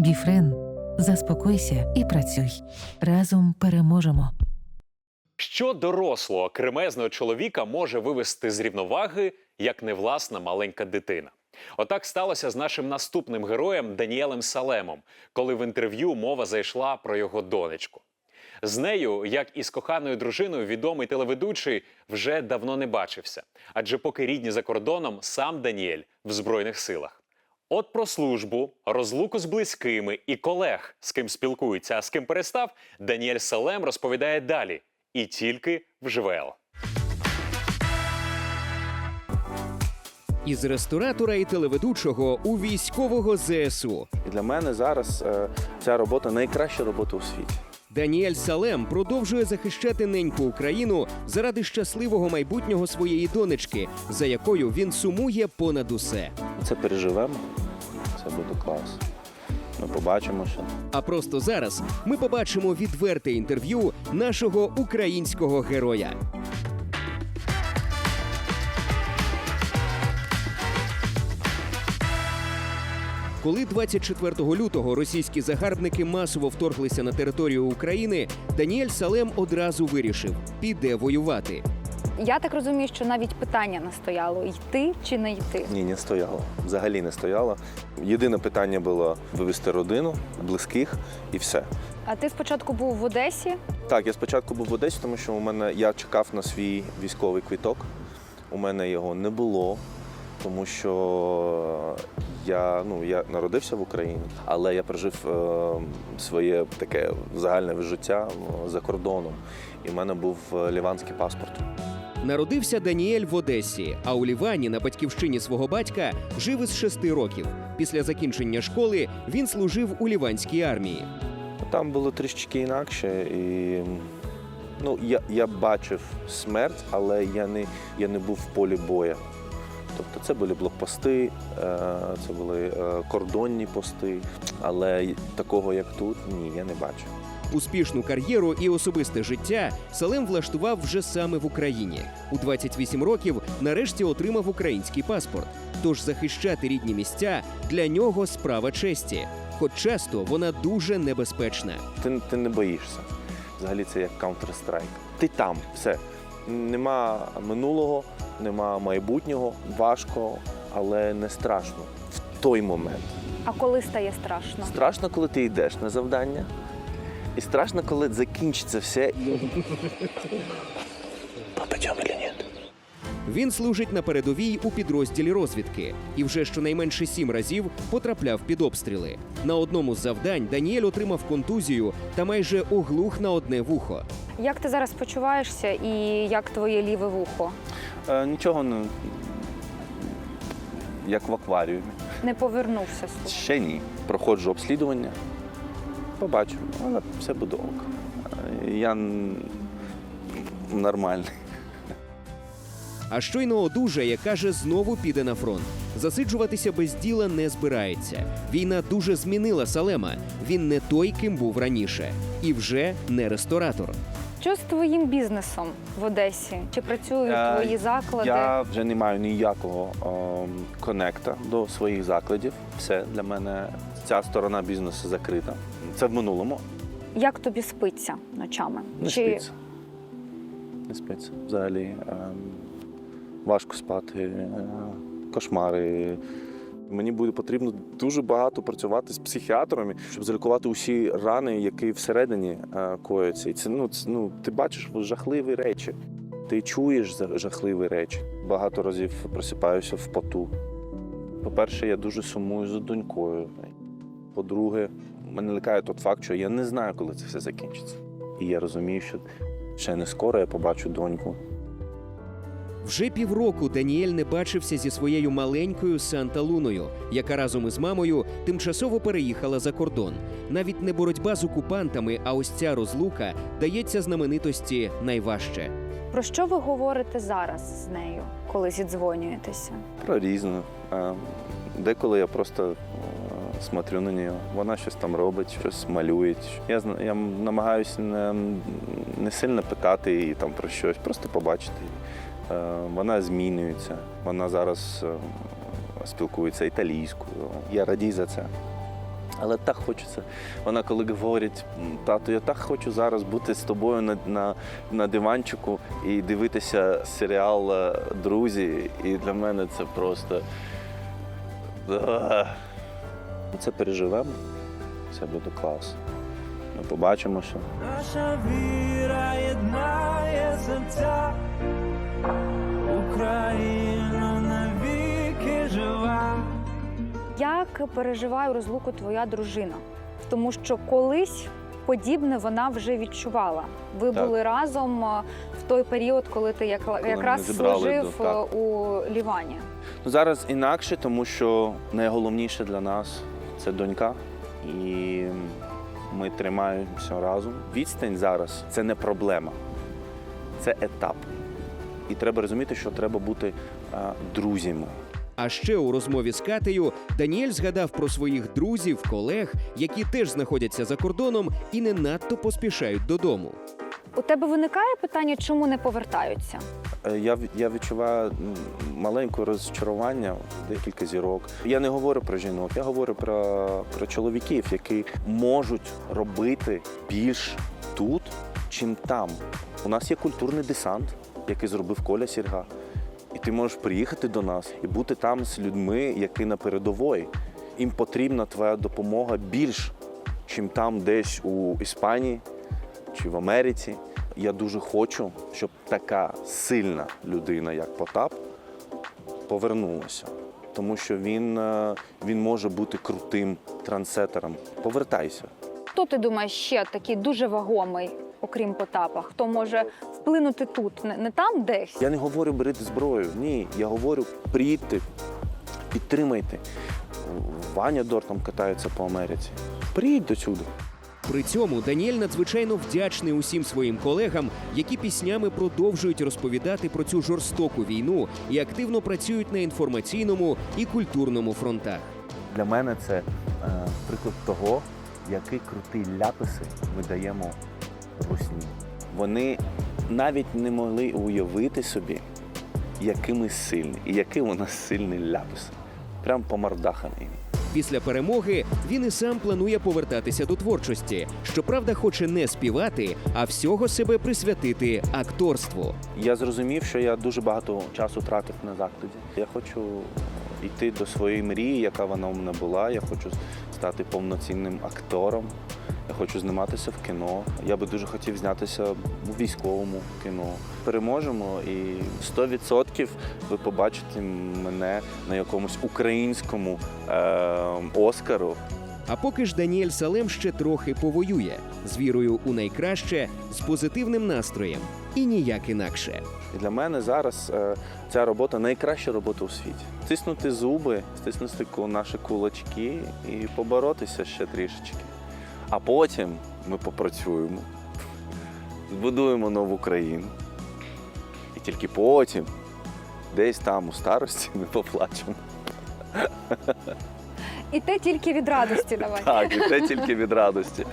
Біфрен, заспокойся і працюй. Разом переможемо. Що дорослого кремезного чоловіка може вивести з рівноваги, як невласна маленька дитина? Отак сталося з нашим наступним героєм Даніелем Салемом, коли в інтерв'ю мова зайшла про його донечку. З нею, як і з коханою дружиною, відомий телеведучий вже давно не бачився. Адже поки рідні за кордоном, сам Даніель в Збройних силах. От про службу, розлуку з близькими і колег, з ким спілкується, а з ким перестав, Даніель Салем розповідає далі і тільки в ЖВЛ. Із ресторатора і телеведучого у військового ЗСУ І для мене зараз е, ця робота найкраща робота у світі. Даніель Салем продовжує захищати неньку Україну заради щасливого майбутнього своєї донечки, за якою він сумує понад усе. Це переживемо. Це буде клас. Ми побачимося. А просто зараз ми побачимо відверте інтерв'ю нашого українського героя. Коли 24 лютого російські загарбники масово вторглися на територію України, Даніель Салем одразу вирішив піде воювати. Я так розумію, що навіть питання не стояло йти чи не йти. Ні, не стояло. Взагалі не стояло. Єдине питання було вивезти родину, близьких і все. А ти спочатку був в Одесі. Так, я спочатку був в Одесі, тому що у мене я чекав на свій військовий квіток. У мене його не було, тому що я, ну, я народився в Україні, але я прожив е, своє таке загальне життя за кордоном. І в мене був е, ліванський паспорт. Народився Даніель в Одесі, а у Лівані на батьківщині свого батька жив із шести років. Після закінчення школи він служив у ліванській армії. Там було трішечки інакше. І, ну, я, я бачив смерть, але я не, я не був в полі боя. Тобто це були блокпости, е, це були е, кордонні пости, але такого, як тут, ні, я не бачив. Успішну кар'єру і особисте життя Салем влаштував вже саме в Україні. У 28 років нарешті отримав український паспорт. Тож захищати рідні місця для нього справа честі, хоч часто вона дуже небезпечна. Ти, ти не боїшся. Взагалі це як Counter-Strike. Ти там, все. Нема минулого, нема майбутнього, важко, але не страшно в той момент. А коли стає страшно? Страшно, коли ти йдеш на завдання, і страшно, коли закінчиться все. Попадемо чи ні? Він служить на передовій у підрозділі розвідки і вже щонайменше сім разів потрапляв під обстріли. На одному з завдань Даніель отримав контузію та майже оглух на одне вухо. Як ти зараз почуваєшся і як твоє ліве вухо? Е, нічого не. Як в акваріумі. Не повернувся слух. Ще ні. Проходжу обслідування. Побачу, але все буде ок. Я нормальний. А щойно одужає, каже, знову піде на фронт. Засиджуватися без діла не збирається. Війна дуже змінила Салема. Він не той, ким був раніше, і вже не ресторатор. Що з твоїм бізнесом в Одесі? Чи працюють Е, твої заклади? Я вже не маю ніякого ем, конекта до своїх закладів. Все для мене ця сторона бізнесу закрита. Це в минулому. Як тобі спиться ночами? Не Чи спиться. Не спиться. Взагалі ем, важко спати, е, кошмари. Мені буде потрібно дуже багато працювати з психіатрами, щоб залікувати усі рани, які всередині е, кояться. І це, ну, це, ну, ти бачиш жахливі речі. Ти чуєш жахливі речі. Багато разів просипаюся в поту. По-перше, я дуже сумую за донькою. По-друге, мене лякає той факт, що я не знаю, коли це все закінчиться. І я розумію, що ще не скоро я побачу доньку. Вже півроку Даніель не бачився зі своєю маленькою Санта Луною, яка разом із мамою тимчасово переїхала за кордон. Навіть не боротьба з окупантами, а ось ця розлука дається знаменитості найважче. про що ви говорите зараз з нею, коли зідзвонюєтеся? Про різне. Деколи я просто смотрю на неї. Вона щось там робить, щось малює. Я, я намагаюся не, не сильно питати її там про щось, просто побачити. Е, Вона змінюється. Вона зараз е, спілкується італійською. Я радій за це. Але так хочеться. Вона коли говорить, «М, тато, я так хочу зараз бути з тобою на, на, на диванчику і дивитися серіал е, Друзі. І для мене це просто. Ми Це переживемо. Все буде клас. Ми побачимося. Наша віра єднає серця, Україна навіки жива. Як переживає розлуку твоя дружина? Тому що колись подібне вона вже відчувала. Ви Так. були разом е, в той період, коли ти як, ми якраз служив до- е, у Лівані. Ну, зараз інакше, тому що найголовніше для нас це донька. І ми тримаємося разом. Відстань зараз це не проблема, це етап. І треба розуміти, що треба бути а, друзями. А ще у розмові з Катею Даніель згадав про своїх друзів, колег, які теж знаходяться за кордоном і не надто поспішають додому. У тебе виникає питання, чому не повертаються? Е, Я, я відчуваю маленьке розчарування, декілька зірок. Я не говорю про жінок, я говорю про, про чоловіків, які можуть робити більш тут, чим там. У нас є культурний десант, який зробив Коля Сірга. І ти можеш приїхати до нас і бути там з людьми, які на передовій. Їм потрібна твоя допомога більш, чим там десь у Іспанії чи в Америці. Я дуже хочу, щоб така сильна людина, як Потап, повернулася. Тому що він, е, він може бути крутим трансетером. Повертайся. Хто ти думаєш ще такий дуже вагомий, окрім Потапа? Хто може вплинути тут, не, не там десь? Я не говорю беріть зброю. Ні, я говорю приїдьте, підтримайте. Ваня Дор там катається по Америці. Приїдь до сюди. При цьому Даніель надзвичайно вдячний усім своїм колегам, які піснями продовжують розповідати про цю жорстоку війну і активно працюють на інформаційному і культурному фронтах. Для мене це е, приклад того, які круті ляписи ми даємо русні. Вони навіть не могли уявити собі, які ми сильні і які у нас сильні ляписи. Прям помардахані. їм. Після перемоги він і сам планує повертатися до творчості. Щоправда, хоче не співати, а всього себе присвятити акторству. Я зрозумів, що я дуже багато часу тратив на закладі. Я хочу йти до своєї мрії, яка вона у мене була. Я хочу стати повноцінним актором. Я хочу зніматися в кіно. Я би дуже хотів знятися у військовому кіно. Переможемо і 100% ви побачите мене на якомусь українському е- Оскару. А поки ж Даніель Салем ще трохи повоює з вірою у найкраще, з позитивним настроєм і ніяк інакше. І для мене зараз е, ця робота найкраща робота у світі. Стиснути зуби, стиснути наші кулачки і поборотися ще трішечки. А потім ми попрацюємо, збудуємо нову країну. І тільки потім, десь там у старості, ми поплачемо. І те тільки від радості давай. Так, і те тільки від радості.